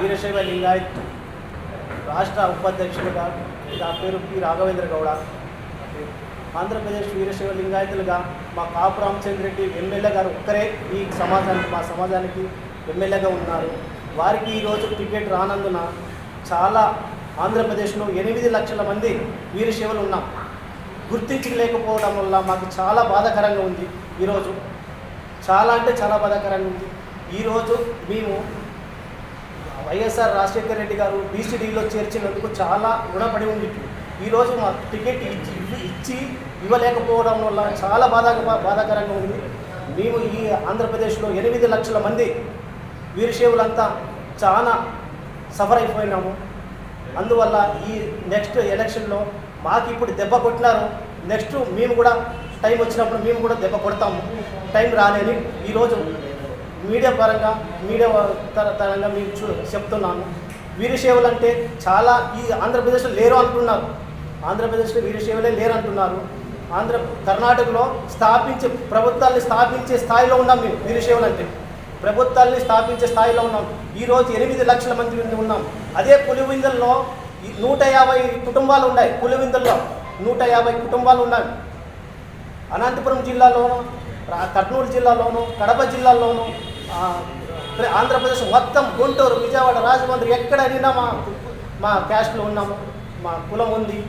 వీరశైవ లింగాయత్ రాష్ట్ర ఉపాధ్యక్షులుగా నా పేరు పి. రాఘవేంద్ర గౌడ. ఆంధ్రప్రదేశ్ వీరశైవ లింగాయతులుగా మా కాపు రామచంద్ర రెడ్డి ఎమ్మెల్యే గారు ఒక్కరే ఈ సమాజానికి మా సమాజానికి ఎమ్మెల్యేగా ఉన్నారు. వారికి ఈరోజు టికెట్ రానందున చాలా ఆంధ్రప్రదేశ్లో ఎనిమిది లక్షల మంది వీరశైవులు ఉన్నాం. గుర్తించలేకపోవడం వల్ల మాకు చాలా బాధాకరంగా ఉంది ఈరోజు చాలా అంటే చాలా బాధాకరంగా ఉంది. ఈరోజు మేము వైఎస్ఆర్ రాజశేఖర రెడ్డి గారు బీసీడీలో చేర్చినందుకు చాలా రుణపడి ఉంది. ఈరోజు మా టికెట్ ఇచ్చి ఇచ్చి ఇవ్వలేకపోవడం వల్ల చాలా బాధా బాధాకరంగా ఉంది. మేము ఈ ఆంధ్రప్రదేశ్లో ఎనిమిది లక్షల మంది వీరశైవులంతా చాలా సఫర్ అయిపోయినాము. అందువల్ల ఈ నెక్స్ట్ ఎలక్షన్లో మాకు ఇప్పుడు దెబ్బ కొట్టినారు. నెక్స్ట్ మేము కూడా టైం వచ్చినప్పుడు మేము కూడా దెబ్బ కొడతాము. టైం రాలేని ఈరోజు మీడియా పరంగా మీడియా తరంగా మీకు చూ చెప్తున్నాను. వీరశైవులు అంటే చాలా ఈ ఆంధ్రప్రదేశ్లో లేరు అంటున్నారు. ఆంధ్రప్రదేశ్లో వీరశైవులే లేరు అంటున్నారు. ఆంధ్ర కర్ణాటకలో స్థాపించే ప్రభుత్వాన్ని స్థాపించే స్థాయిలో ఉన్నాం మేము వీరశైవులు అంటే ప్రభుత్వాన్ని స్థాపించే స్థాయిలో ఉన్నాం. ఈరోజు ఎనిమిది లక్షల మంది ఉన్నాం. అదే పులివిందల్లో ఈ నూట యాభై కుటుంబాలు ఉన్నాయి పులివిందల్లో నూట యాభై కుటుంబాలు ఉన్నాయి. అనంతపురం జిల్లాలోను రా- కర్నూలు జిల్లాలోను కడప జిల్లాలోను ఆంధ్రప్రదేశ్ మొత్తం గుంటూరు విజయవాడ రాజమండ్రి ఎక్కడ అడిగినా మా మా క్యాస్ట్లో ఉన్నాము. మా కులం ఉంది.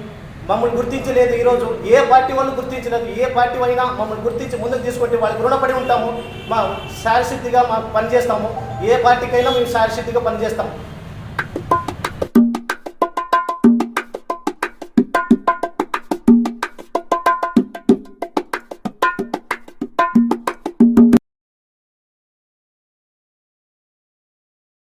మమ్మల్ని గుర్తించలేదు ఈరోజు. ఏ పార్టీ వాళ్ళు గుర్తించలేదు. ఏ పార్టీ అయినా మమ్మల్ని గుర్తించి ముందుకు తీసుకుంటే వాళ్ళకి రుణపడి ఉంటాము. మా శారసిద్ధిగా మా పనిచేస్తాము. ఏ పార్టీకైనా మేము శారసిద్ధిగా పనిచేస్తాము.